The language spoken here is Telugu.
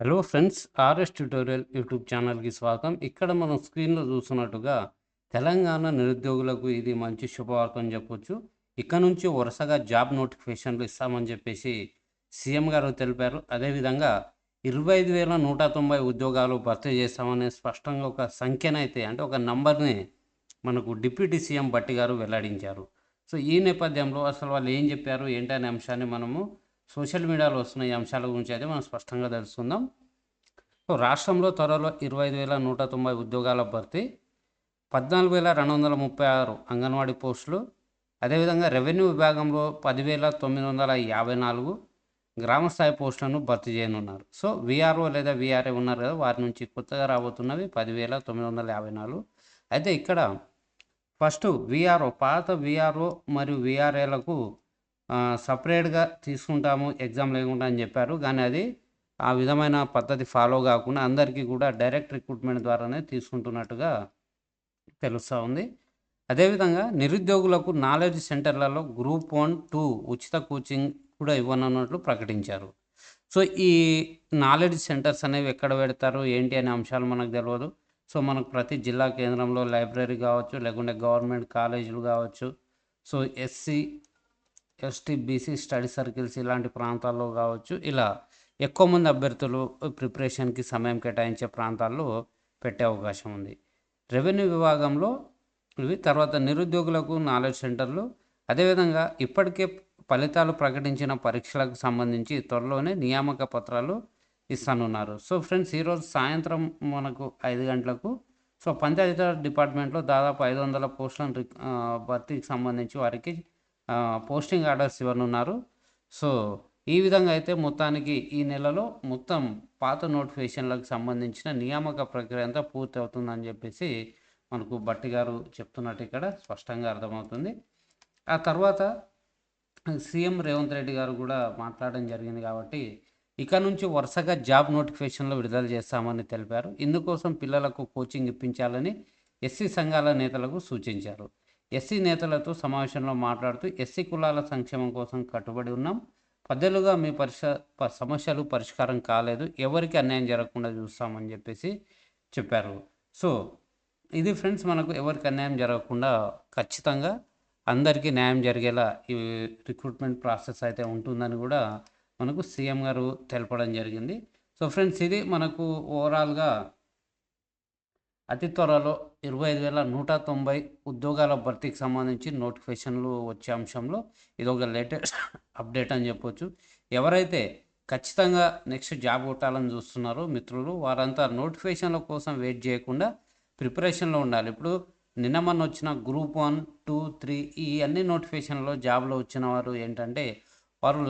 Hello friends RS tutorial YouTube ఛానల్కి స్వాగతం. ఇక్కడ మనం స్క్రీన్లో చూస్తున్నట్టుగా తెలంగాణ నిరుద్యోగులకు ఇది మంచి శుభవార్త అని చెప్పొచ్చు. ఇక్కడ నుంచి వరుసగా జాబ్ నోటిఫికేషన్లు ఇస్తామని చెప్పేసి సీఎం గారు తెలిపారు. అదేవిధంగా ఇరవై ఐదు వేల నూట తొంభై ఉద్యోగాలు భర్తీ చేస్తామనే స్పష్టంగా ఒక సంఖ్యనైతే అంటే ఒక నంబర్ని మనకు డిప్యూటీ సీఎం భట్టి గారు వెల్లడించారు. సో ఈ నేపథ్యంలో అసలు వాళ్ళు ఏం చెప్పారు ఏంటనే అంశాన్ని మనము సోషల్ మీడియాలో వస్తున్న ఈ అంశాల గురించి అయితే మనం స్పష్టంగా తెలుసుకుందాం. సో రాష్ట్రంలో త్వరలో ఇరవై ఐదు వేల నూట తొంభై ఉద్యోగాల భర్తీ పద్నాలుగు వేల రెండు వందల ముప్పై ఆరు అంగన్వాడీ పోస్టులు అదేవిధంగా రెవెన్యూ విభాగంలో పదివేల తొమ్మిది వందల యాభై నాలుగు గ్రామ స్థాయి పోస్టులను భర్తీ చేయనున్నారు. సో విఆర్ఓ లేదా విఆర్ఏ ఉన్నారు కదా వారి నుంచి కొత్తగా రాబోతున్నవి పదివేల తొమ్మిది వందల యాభై నాలుగు. అయితే ఇక్కడ ఫస్ట్ విఆర్ఓ పాత విఆర్ఓ మరియు విఆర్ఏలకు సపరేట్గా తీసుకుంటాము ఎగ్జామ్ లేకుండా అని చెప్పారు. కానీ అది ఆ విధమైన పద్ధతి ఫాలో కాకుండా అందరికీ కూడా డైరెక్ట్ రిక్రూట్మెంట్ ద్వారానే తీసుకుంటున్నట్టుగా తెలుస్తూ ఉంది. అదేవిధంగా నిరుద్యోగులకు నాలెడ్జ్ సెంటర్లలో గ్రూప్ వన్ టూ ఉచిత కోచింగ్ కూడా ఇవ్వనున్నట్లు ప్రకటించారు. సో ఈ నాలెడ్జ్ సెంటర్స్ అనేవి ఎక్కడ పెడతారు? ఏంటి అనే అంశాలు మనకు తెలియదు సో మనకు ప్రతి జిల్లా కేంద్రంలో లైబ్రరీ కావచ్చు లేకుంటే గవర్నమెంట్ కాలేజీలు కావచ్చు. So SC ST BC study circles ఇలాంటి ప్రాంతాల్లో కావచ్చు. ఇలా ఎక్కువ మంది అభ్యర్థులు ప్రిపరేషన్కి సమయం కేటాయించే ప్రాంతాల్లో పెట్టే అవకాశం ఉంది. రెవెన్యూ విభాగంలో ఇవి తర్వాత నిరుద్యోగులకు నాలెడ్జ్ సెంటర్లు అదేవిధంగా ఇప్పటికే ఫలితాలు ప్రకటించిన పరీక్షలకు సంబంధించి త్వరలోనే నియామక పత్రాలు ఇస్తానున్నారు. సో ఫ్రెండ్స్ ఈరోజు సాయంత్రం మనకు ఐదు గంటలకు సో పంచాయతీరాజ్ డిపార్ట్మెంట్లో దాదాపు ఐదు వందల పోస్టులను భర్తీకి సంబంధించి వారికి పోస్టింగ్ ఆర్డర్స్ ఇవ్వనున్నారు సో ఈ విధంగా అయితే మొత్తానికి ఈ నెలలో మొత్తం పాత నోటిఫికేషన్లకు సంబంధించిన నియామక ప్రక్రియ అంతా పూర్తి అవుతుందని చెప్పేసి మనకు భట్టి గారు చెప్తున్నట్టు ఇక్కడ స్పష్టంగా అర్థమవుతుంది. ఆ తర్వాత సీఎం రేవంత్ రెడ్డి గారు కూడా మాట్లాడడం జరిగింది కాబట్టి ఇక నుంచి వరుసగా జాబ్ నోటిఫికేషన్లు విడుదల చేస్తామని తెలిపారు. ఇందుకోసం పిల్లలకు కోచింగ్ ఇప్పించాలని ఎస్సీ సంఘాల నేతలకు సూచించారు. ఎస్సీ నేతలతో సమావేశంలో మాట్లాడుతూ ఎస్సీ కులాల సంక్షేమం కోసం కట్టుబడి ఉన్నాం. పదేళ్ళుగా మీ పరిష సమస్యలు పరిష్కారం కాలేదు. ఎవరికి అన్యాయం జరగకుండా చూస్తామని చెప్పేసి చెప్పారు. సో ఇది ఫ్రెండ్స్ మనకు ఎవరికి అన్యాయం జరగకుండా ఖచ్చితంగా అందరికీ న్యాయం జరిగేలా ఈ రిక్రూట్మెంట్ ప్రాసెస్ అయితే ఉంటుందని కూడా మనకు సీఎం గారు తెలపడం జరిగింది. సో ఫ్రెండ్స్ ఇది మనకు ఓవరాల్గా అతి త్వరలో ఇరవై ఐదు వేల నూట తొంభై ఉద్యోగాల భర్తీకి సంబంధించి నోటిఫికేషన్లు వచ్చే అంశంలో ఇది ఒక లేటెస్ట్ అప్డేట్ అని చెప్పొచ్చు. ఎవరైతే ఖచ్చితంగా నెక్స్ట్ జాబ్ కొట్టాలని చూస్తున్నారో మిత్రులు వారంతా నోటిఫికేషన్ల కోసం వెయిట్ చేయకుండా ప్రిపరేషన్లో ఉండాలి. ఇప్పుడు నిన్న మొన్న వచ్చిన గ్రూప్ వన్ టూ త్రీ ఈ అన్ని నోటిఫికేషన్లో జాబ్లో వచ్చిన వారు ఏంటంటే వారు